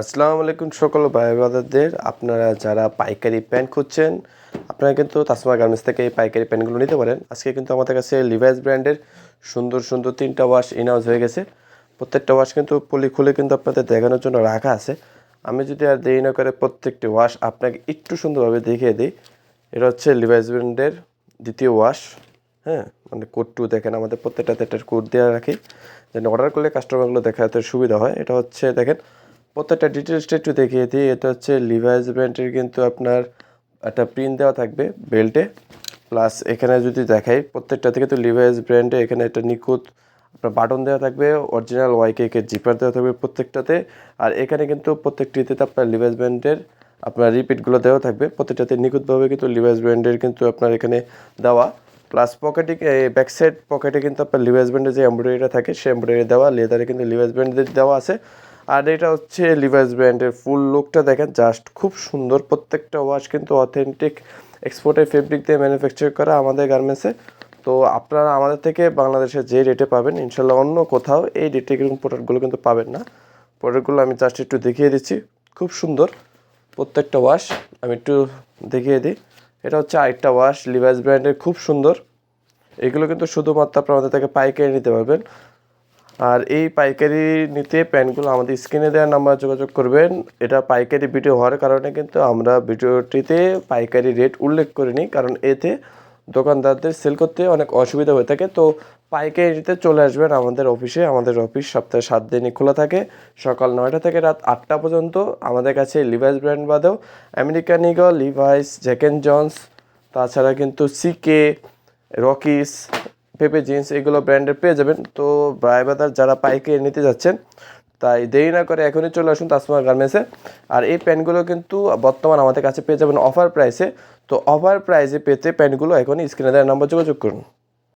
আসসালামু আলাইকুম সকল ভাই ব্রাদারদের আপনারা যারা পাইকারি প্যান্ট খুঁজছেন, আপনারা কিন্তু তাসমা গার্মেন্টস থেকে এই পাইকারি প্যান্টগুলো নিতে পারেন। আজকে কিন্তু আমাদের কাছে লিভাইস ব্র্যান্ডের সুন্দর সুন্দর তিনটা ওয়াশ ইনহাউস হয়ে গেছে। প্রত্যেকটা ওয়াশ কিন্তু পলি খুলে কিন্তু আপনাদের দেখানোর জন্য রাখা আছে। আমি যদি আর দেরি না করে প্রত্যেকটি ওয়াশ আপনাকে একটু সুন্দরভাবে দেখিয়ে দিই। এটা হচ্ছে লিভাইস ব্র্যান্ডের দ্বিতীয় ওয়াশ হ্যাঁ মানে কোড টু দেখেন, আমাদের প্রত্যেকটাতে একটা কোড দেওয়া রাখি। যেন অর্ডার করলে কাস্টমারগুলো দেখাতে সুবিধা হয়। এটা হচ্ছে, দেখেন প্রত্যেকটা ডিটেলসটা একটু দেখিয়ে দিই। এটা হচ্ছে লিভাইস ব্র্যান্ডের কিন্তু আপনার একটা প্রিন্ট দেওয়া থাকবে বেল্টে প্লাস এখানে যদি দেখাই, প্রত্যেকটা থেকে তো লিভাইস ব্র্যান্ডে এখানে একটা নিখুঁত আপনার বাটন দেওয়া থাকবে অরিজিনাল ওয়াইকে জিপার দেওয়া থাকবে প্রত্যেকটাতে। আর এখানে কিন্তু প্রত্যেকটিতে আপনার লিভাইস ব্র্যান্ডের আপনার রিপিটগুলো দেওয়া থাকবে। প্রত্যেকটাতে নিখুঁতভাবে কিন্তু লিভাইস ব্র্যান্ডের কিন্তু আপনার এখানে দেওয়া। প্লাস পকেটে ব্যাক সাইড পকেটে কিন্তু আপনার লিভাইস ব্র্যান্ডের যে এমব্রয়ডারিটা থাকে, সেই এমব্রয়ডারি দেওয়া। লেদারে কিন্তু লিভাইস ব্র্যান্ডের দেওয়া আছে। আর এটা হচ্ছে লিভাইস ব্র্যান্ডের ফুল লুকটা দেখেন জাস্ট খুব সুন্দর। প্রত্যেকটা ওয়াশ কিন্তু অথেন্টিক এক্সপোর্টের ফেব্রিক দিয়ে ম্যানুফ্যাকচার করা আমাদের গার্মেন্টসে তো আপনারা আমাদের থেকে বাংলাদেশে যে রেটে পাবেন, ইনশাল্লাহ অন্য কোথাও এই রেটে কিন্তু প্রোডাক্টগুলো কিন্তু পাবেন না। প্রোডাক্টগুলো আমি জাস্ট একটু দেখিয়ে দিচ্ছি। খুব সুন্দর প্রত্যেকটা ওয়াশ আমি একটু দেখিয়ে দিই। এটা হচ্ছে আরেকটা ওয়াশ লিভাইস ব্র্যান্ডের খুব সুন্দর। এগুলো কিন্তু শুধুমাত্র আপনারা আমাদের থেকে পাইকারি নিতে পারবেন। আর এই পাইকারি নিতে প্যান্টগুলো আমাদের স্ক্রিনে দেওয়ার নাম্বার যোগাযোগ করবেন। এটা পাইকারি ভিডিও হওয়ার কারণে কিন্তু আমরা ভিডিওটিতে পাইকারি রেট উল্লেখ করিনি, কারণ এতে দোকানদারদের সেল করতে অনেক অসুবিধা হয়ে থাকে। তো পাইকারিতে চলে আসবেন আমাদের অফিসে। আমাদের অফিস সপ্তাহে সাত দিনই খোলা থাকে। সকাল নয়টা থেকে রাত আটটা পর্যন্ত আমাদের কাছে লিভাইস ব্র্যান্ড বাদেও American Eagle Levi's Jack and Jones তাছাড়া কিন্তু সিকে রকিস পেপে, জিন্স এগুলো ব্র্যান্ডের পেয়ে যাবেন। তো ব্রাইবাদার যারা পাইকারি নিতে যাচ্ছেন, তাই দেরি না করে এখনই চলে আসুন তাসমা গার্মেন্টসে। আর এই প্যান্টগুলো কিন্তু বর্তমান আমাদের কাছে পেয়ে যাবেন অফার প্রাইসে। তো অফার প্রাইসে পেতে প্যান্টগুলো এখনই স্ক্রিনে দেওয়ার নাম্বার যোগাযোগ করুন।